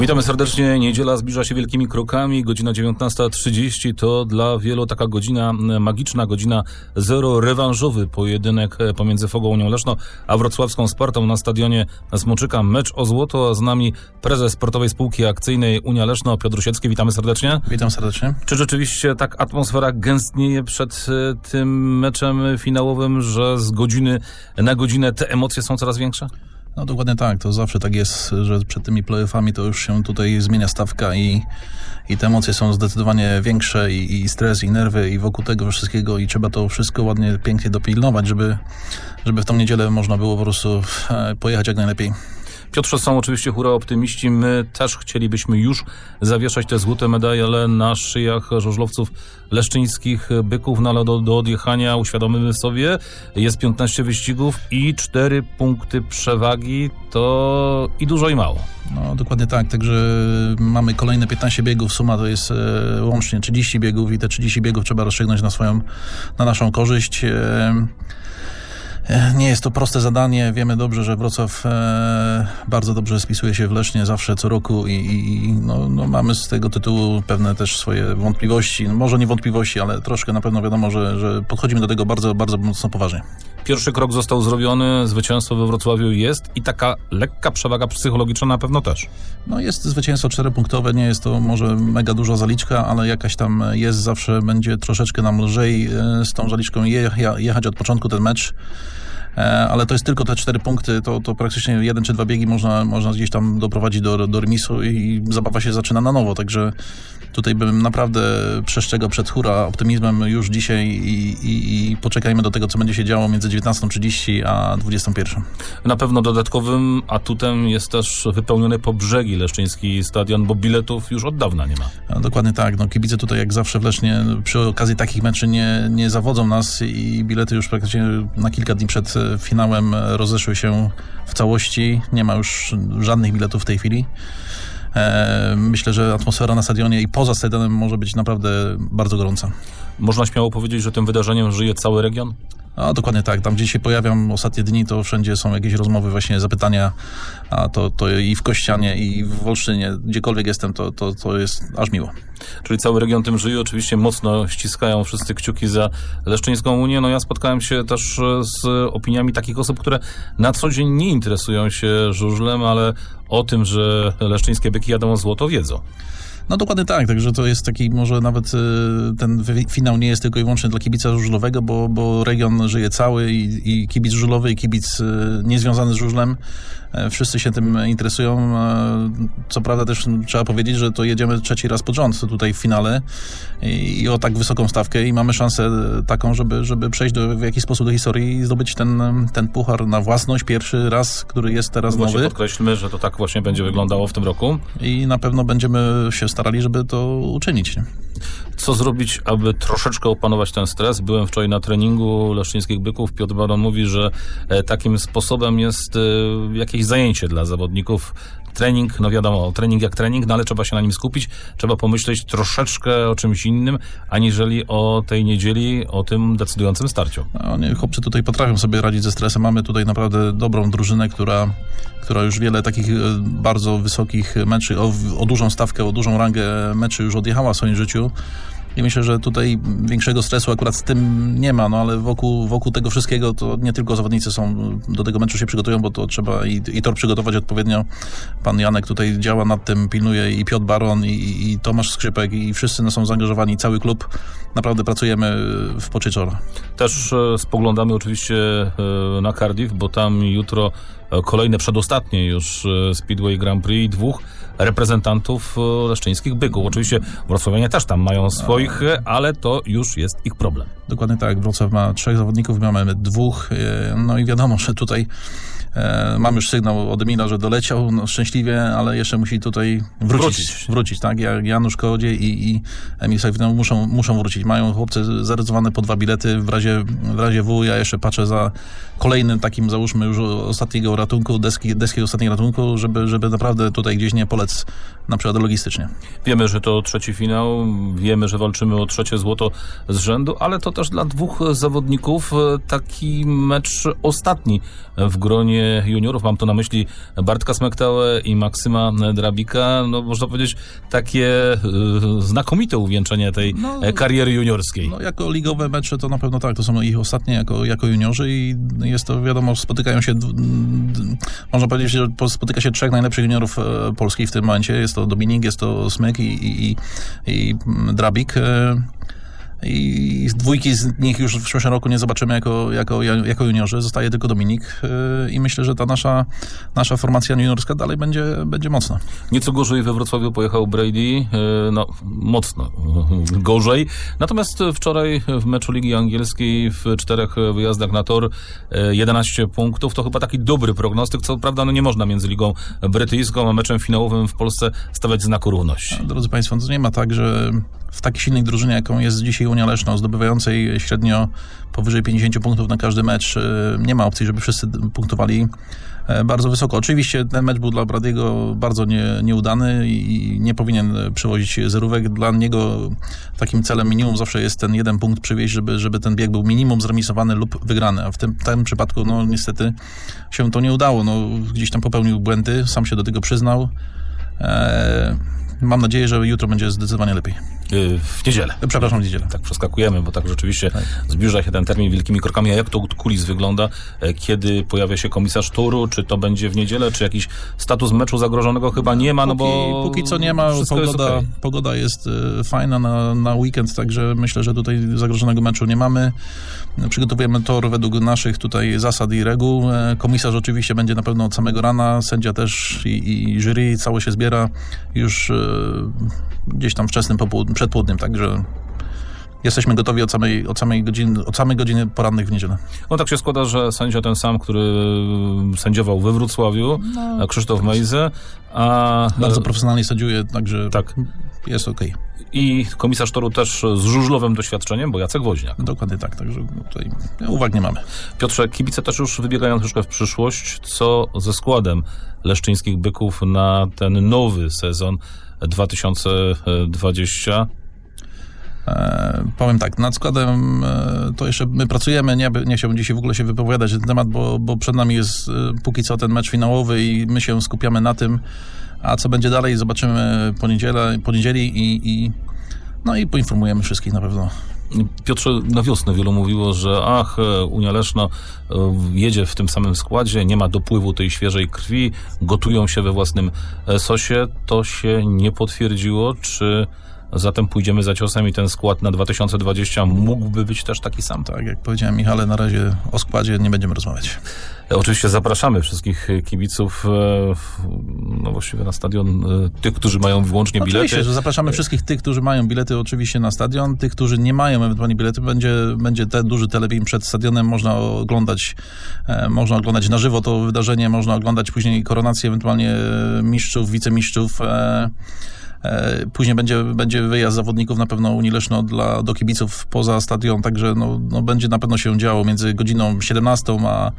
Witamy serdecznie. Niedziela zbliża się wielkimi krokami. Godzina 19.30 to dla wielu taka godzina e, magiczna, godzina zero, rewanżowy pojedynek e, pomiędzy Fogą Unią Leszno a wrocławską Spartą na stadionie Smoczyka. Mecz o złoto, a z nami prezes Sportowej Spółki Akcyjnej Unia Leszno, Piotr Siecki. Witamy serdecznie. Witam serdecznie. Czy rzeczywiście tak atmosfera gęstnieje przed e, tym meczem finałowym, że z godziny na godzinę te emocje są coraz większe? No dokładnie tak, to zawsze tak jest, że przed tymi playoffami to już się tutaj zmienia stawka i, i te emocje są zdecydowanie większe i, i stres, i nerwy i wokół tego wszystkiego i trzeba to wszystko ładnie, pięknie dopilnować, żeby, żeby w tą niedzielę można było po prostu e, pojechać jak najlepiej. Piotrze, są oczywiście hura optymiści. My też chcielibyśmy już zawieszać te złote medale na szyjach żużlowców leszczyńskich byków, no ale do, do odjechania uświadomimy sobie, jest 15 wyścigów i 4 punkty przewagi, to i dużo i mało. No dokładnie tak, także mamy kolejne 15 biegów, suma to jest e, łącznie 30 biegów i te 30 biegów trzeba rozstrzygnąć na swoją, na naszą korzyść. E, nie jest to proste zadanie. Wiemy dobrze, że Wrocław e, bardzo dobrze spisuje się w Lesznie zawsze co roku i, i i, no, no mamy z tego tytułu pewne też swoje wątpliwości. No, może nie wątpliwości, ale troszkę na pewno wiadomo, że, że podchodzimy do tego bardzo, bardzo mocno poważnie. Pierwszy krok został zrobiony, zwycięstwo we Wrocławiu jest i taka lekka przewaga psychologiczna na pewno też. No jest zwycięstwo czteropunktowe, nie jest to może mega duża zaliczka, ale jakaś tam jest, zawsze będzie troszeczkę nam lżej e, z tą zaliczką je, jechać od początku ten mecz. E, Ale to jest tylko te cztery punkty, to, to praktycznie jeden czy dwa biegi można, można gdzieś tam doprowadzić do, do remisu i zabawa się zaczyna na nowo, także tutaj bym naprawdę przestrzegał przed hura optymizmem już dzisiaj i, i, i poczekajmy do tego, co będzie się działo między 19.30 a 21.00. Na pewno dodatkowym atutem jest też wypełniony po brzegi leszczyński stadion, bo biletów już od dawna nie ma. Dokładnie tak. No, kibice tutaj jak zawsze w Lesznie przy okazji takich meczy nie, nie zawodzą nas i bilety już praktycznie na kilka dni przed finałem rozeszły się w całości. Nie ma już żadnych biletów w tej chwili. E, myślę, że atmosfera na stadionie i poza stadionem może być naprawdę bardzo gorąca. Można śmiało powiedzieć, że tym wydarzeniem żyje cały region? A dokładnie tak. Tam, gdzie się pojawiam ostatnie dni, to wszędzie są jakieś rozmowy, właśnie zapytania. A to, to i w Kościanie, i w Wolsztynie, gdziekolwiek jestem, to, to, to jest aż miło. Czyli cały region tym żyje. Oczywiście mocno ściskają wszyscy kciuki za Leszczyńską Unię. No ja spotkałem się też e, z opiniami takich osób, które na co dzień nie interesują się żużlem, ale o tym, że leszczyńskie byki jadą o złoto, wiedzą. No dokładnie tak, także to jest taki może nawet y, ten finał nie jest tylko i wyłącznie dla kibica żużlowego, bo, bo region żyje cały i, i kibic żużlowy i kibic y, niezwiązany z żużlem. E, Wszyscy się tym interesują. E, Co prawda też trzeba powiedzieć, że to jedziemy trzeci raz pod rząd tutaj w finale i, i o tak wysoką stawkę i mamy szansę taką, żeby, żeby przejść do, w jakiś sposób do historii i zdobyć ten, ten puchar na własność pierwszy raz, który jest teraz Właśnie nowy. podkreślmy, że to tak właśnie będzie wyglądało w tym roku. I na pewno będziemy się starali, żeby to uczynić. nie? Co zrobić, aby troszeczkę opanować ten stres? Byłem wczoraj na treningu leszczyńskich byków. Piotr Baron mówi, że e, takim sposobem jest e, jakieś zajęcie dla zawodników. Trening, no wiadomo, trening jak trening, no ale trzeba się na nim skupić. Trzeba pomyśleć troszeczkę o czymś innym, aniżeli o tej niedzieli, o tym decydującym starciu. No, nie, chłopcy tutaj potrafią sobie radzić ze stresem. Mamy tutaj naprawdę dobrą drużynę, która, która już wiele takich e, bardzo wysokich meczy, o, o dużą stawkę, o dużą rangę meczy już odjechała w swoim życiu. I myślę, że tutaj większego stresu akurat z tym nie ma, no ale wokół, wokół tego wszystkiego to nie tylko zawodnicy są do tego meczu się przygotują, bo to trzeba i, i tor przygotować odpowiednio. Pan Janek tutaj działa nad tym, pilnuje i Piotr Baron, i, i Tomasz Skrzypek, i wszyscy no, są zaangażowani, cały klub. Naprawdę pracujemy w poczyczor. Też e, spoglądamy oczywiście e, na Cardiff, bo tam jutro kolejne, przedostatnie już e, Speedway Grand Prix dwóch reprezentantów e, leszczyńskich byków. Oczywiście wrocławianie też tam mają swoich, e, ale to już jest ich problem. Dokładnie tak. Wrocław ma trzech zawodników, my mamy dwóch. No i wiadomo, że tutaj mam już sygnał od Emila, że doleciał no, szczęśliwie, ale jeszcze musi tutaj wrócić. Wrócić. Wrócić, tak? Ja- Janusz Kołodziej i, i Emil Sajwino muszą, muszą wrócić. Mają chłopcy zarezerwowane po dwa bilety. W razie, w razie W ja jeszcze patrzę za kolejnym takim, załóżmy już ostatniego ratunku, deski, deski ostatniej ratunku, żeby, żeby naprawdę tutaj gdzieś nie polec na przykład logistycznie. Wiemy, że to trzeci finał, wiemy, że walczymy o trzecie złoto z rzędu, ale to też dla dwóch zawodników e, taki mecz ostatni w gronie juniorów. Mam tu na myśli Bartka Smektałę i Maksyma Drabika. No można powiedzieć takie e, znakomite uwieńczenie tej No, kariery juniorskiej. No, jako ligowe mecze to na pewno tak, to są ich ostatnie jako, jako juniorzy i jest to wiadomo, spotykają się, można powiedzieć, że po- spotyka się trzech najlepszych juniorów e, Polski w tym momencie. Jest to Dominik, jest to Smyk i, i, i, Drabik. I z dwójki z nich już w przyszłym roku nie zobaczymy jako, jako, jako juniorzy. Zostaje tylko Dominik e, i myślę, że ta nasza, nasza formacja juniorska dalej będzie, będzie mocna. Nieco gorzej we Wrocławiu pojechał Brady, e, no mocno gorzej. Natomiast wczoraj w meczu Ligi Angielskiej w czterech wyjazdach na tor e, 11 punktów. To chyba taki dobry prognostyk. Co prawda no nie można między Ligą Brytyjską a meczem finałowym w Polsce stawiać znaku równości. Drodzy Państwo, to nie ma tak, że w tak silnej drużynie, jaką jest dzisiaj Unia Leszno, zdobywającej średnio powyżej 50 punktów na każdy mecz, e, nie ma opcji, żeby wszyscy punktowali e, bardzo wysoko. Oczywiście ten mecz był dla Bradiego bardzo nie, nieudany i nie powinien przywozić zerówek. Dla niego takim celem minimum zawsze jest ten jeden punkt przywieźć, żeby, żeby ten bieg był minimum zremisowany lub wygrany, a w tym, tym przypadku no niestety się to nie udało. No, gdzieś tam popełnił błędy, sam się do tego przyznał. E, Mam nadzieję, że jutro będzie zdecydowanie lepiej. E, W niedzielę. Przepraszam, w niedzielę. Tak przeskakujemy, bo tak rzeczywiście zbliża się ten termin wielkimi krokami. A jak to od kulis wygląda? E, Kiedy pojawia się komisarz turu? Czy to będzie w niedzielę? Czy jakiś status meczu zagrożonego chyba nie ma? No póki, bo póki co nie ma, wszystko jest pogoda, okej. pogoda jest fajna na, na weekend, także myślę, że tutaj zagrożonego meczu nie mamy. Przygotowujemy tor według naszych tutaj zasad i reguł. E, Komisarz oczywiście będzie na pewno od samego rana, sędzia też i, i jury, cało się zbiera już e, gdzieś tam wczesnym popołudniem, przedpołudniem, także jesteśmy gotowi od samej, od samej godziny, od samej godziny porannych w niedzielę. No tak się składa, że sędzia ten sam, który sędziował we Wrocławiu, No. Krzysztof Mejze, a Bardzo profesjonalnie sędziuje, także tak. jest okej. i komisarz toru też z żużlowym doświadczeniem, bo Jacek Woźniak. Dokładnie tak, także tutaj uwag nie mamy. Piotrze, kibice też już wybiegają troszkę w przyszłość. Co ze składem leszczyńskich byków na ten nowy sezon 2020? E, powiem tak, nad składem e, to jeszcze my pracujemy, nie, nie chciałbym dzisiaj w ogóle się wypowiadać na ten temat, bo, bo przed nami jest e, póki co ten mecz finałowy i my się skupiamy na tym, a co będzie dalej zobaczymy poniedziela, poniedzieli i, i no i poinformujemy wszystkich na pewno. Piotrze, na wiosnę wielu mówiło, że ach, Unia Leszno e, jedzie w tym samym składzie, nie ma dopływu tej świeżej krwi, gotują się we własnym sosie. To się nie potwierdziło. Czy zatem pójdziemy za ciosem i ten skład na 2020 mógłby być też taki sam? Tak, jak powiedziałem Michale, na razie o składzie nie będziemy rozmawiać. E, Oczywiście zapraszamy wszystkich e, kibiców, e, no właściwie na stadion, tych, którzy mają wyłącznie bilety. Oczywiście, że zapraszamy wszystkich tych, którzy mają bilety oczywiście na stadion, tych, którzy nie mają ewentualnie bilety, będzie, będzie ten duży telebim przed stadionem, można oglądać, można oglądać na żywo to wydarzenie, można oglądać później koronację ewentualnie mistrzów, wicemistrzów, Później będzie, będzie wyjazd zawodników na pewno Unii Leszno dla, do kibiców poza stadion, także no, no będzie na pewno się działo między godziną 17 a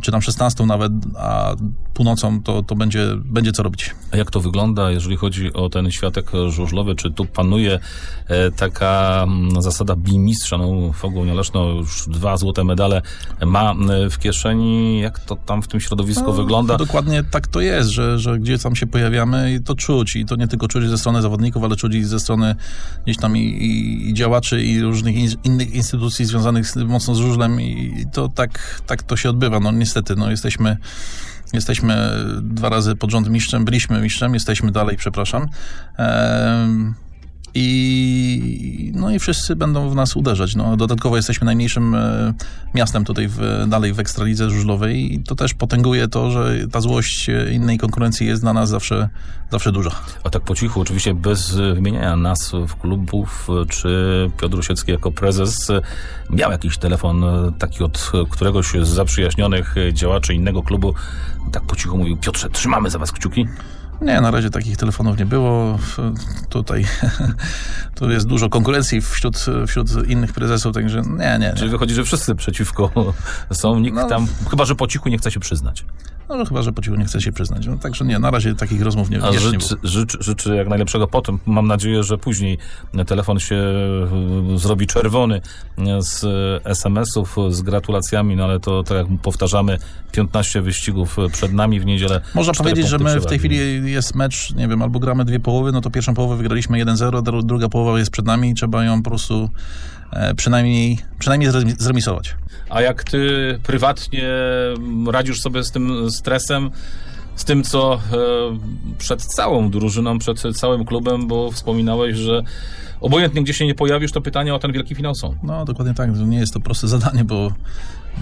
czy tam 16 nawet, a północą to, to będzie, będzie co robić. A jak to wygląda, jeżeli chodzi o ten światek żużlowy? Czy tu panuje e, taka mm, zasada bimistrza? No, Fogą Leszno już dwa złote medale ma e, w kieszeni. Jak to tam w tym środowisku wygląda? Dokładnie tak to jest, że, że gdzie tam się pojawiamy i to czuć. I to nie tylko czuć ze strony zawodników, ale czuć i ze strony gdzieś tam i, i, i działaczy i różnych in, innych instytucji związanych mocno z żużlem i to tak, tak to się odbywa. No niestety, no jesteśmy Jesteśmy dwa razy pod rząd mistrzem, byliśmy mistrzem, jesteśmy dalej, przepraszam. I, no i wszyscy będą w nas uderzać. No, dodatkowo jesteśmy najmniejszym e, miastem tutaj w, dalej w Ekstralidze żużlowej i to też potęguje to, że ta złość e, innej konkurencji jest dla nas zawsze, zawsze duża. A tak po cichu, oczywiście bez wymieniania nazw klubów, e, czy Piotr Osiecki jako prezes e, miał jakiś telefon e, taki od któregoś z zaprzyjaźnionych e, działaczy innego klubu, tak po cichu mówił, Piotrze, trzymamy za was kciuki? Nie, na razie takich telefonów nie było. Tutaj tu jest dużo konkurencji wśród, wśród innych prezesów, także nie, nie. Czyli nie. wychodzi, że wszyscy przeciwko są, nikt No. tam, chyba że po cichu nie chce się przyznać. No chyba, że po cichu nie chce się przyznać. No, także nie, na razie takich rozmów nie, jeszcze nie życzy, było. życzy, życzy jak najlepszego potem. Mam nadzieję, że później telefon się zrobi czerwony z SMS-ów, z gratulacjami, no ale to, tak jak powtarzamy, 15 wyścigów przed nami w niedzielę. Można powiedzieć, że my w tej chwili jest mecz, nie wiem, albo gramy dwie połowy, no to pierwszą połowę wygraliśmy 1-0, dru- druga połowa jest przed nami i trzeba ją po prostu e, przynajmniej, przynajmniej zremi- zremisować. A jak ty prywatnie radzisz sobie z tym stresem, z tym, co e, przed całą drużyną, przed całym klubem, bo wspominałeś, że obojętnie gdzie się nie pojawisz, to pytania o ten wielki finał są. No dokładnie tak, nie jest to proste zadanie, bo,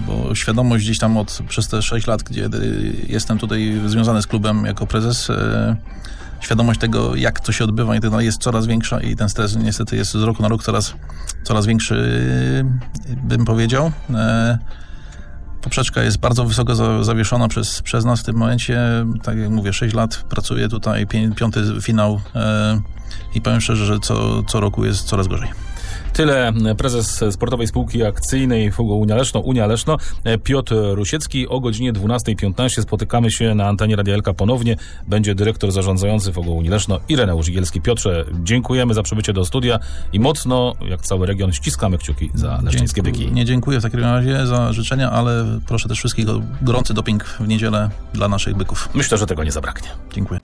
bo świadomość gdzieś tam od, przez te 6 lat, gdzie y, jestem tutaj związany z klubem jako prezes, e, świadomość tego, jak to się odbywa i to jest coraz większa i ten stres niestety jest z roku na rok coraz, coraz większy, y, bym powiedział. E, Poprzeczka jest bardzo wysoko za, zawieszona przez, przez nas w tym momencie. Tak jak mówię, 6 lat pracuję tutaj, piąty finał e, i powiem szczerze, że co, co roku jest coraz gorzej. Tyle prezes Sportowej Spółki Akcyjnej Unia Leszno, Unia Leszno, Piotr Rusiecki. O godzinie 12.15 spotykamy się na antenie Radia Elka ponownie. Będzie dyrektor zarządzający Fugo Unii Leszno, Ireneusz Igielski. Piotrze, dziękujemy za przybycie do studia i mocno, jak cały region, ściskamy kciuki za leszczyńskie byki. Nie dziękuję w takim razie za życzenia, ale proszę też wszystkich o gorący doping w niedzielę dla naszych byków. Myślę, że tego nie zabraknie. Dziękuję.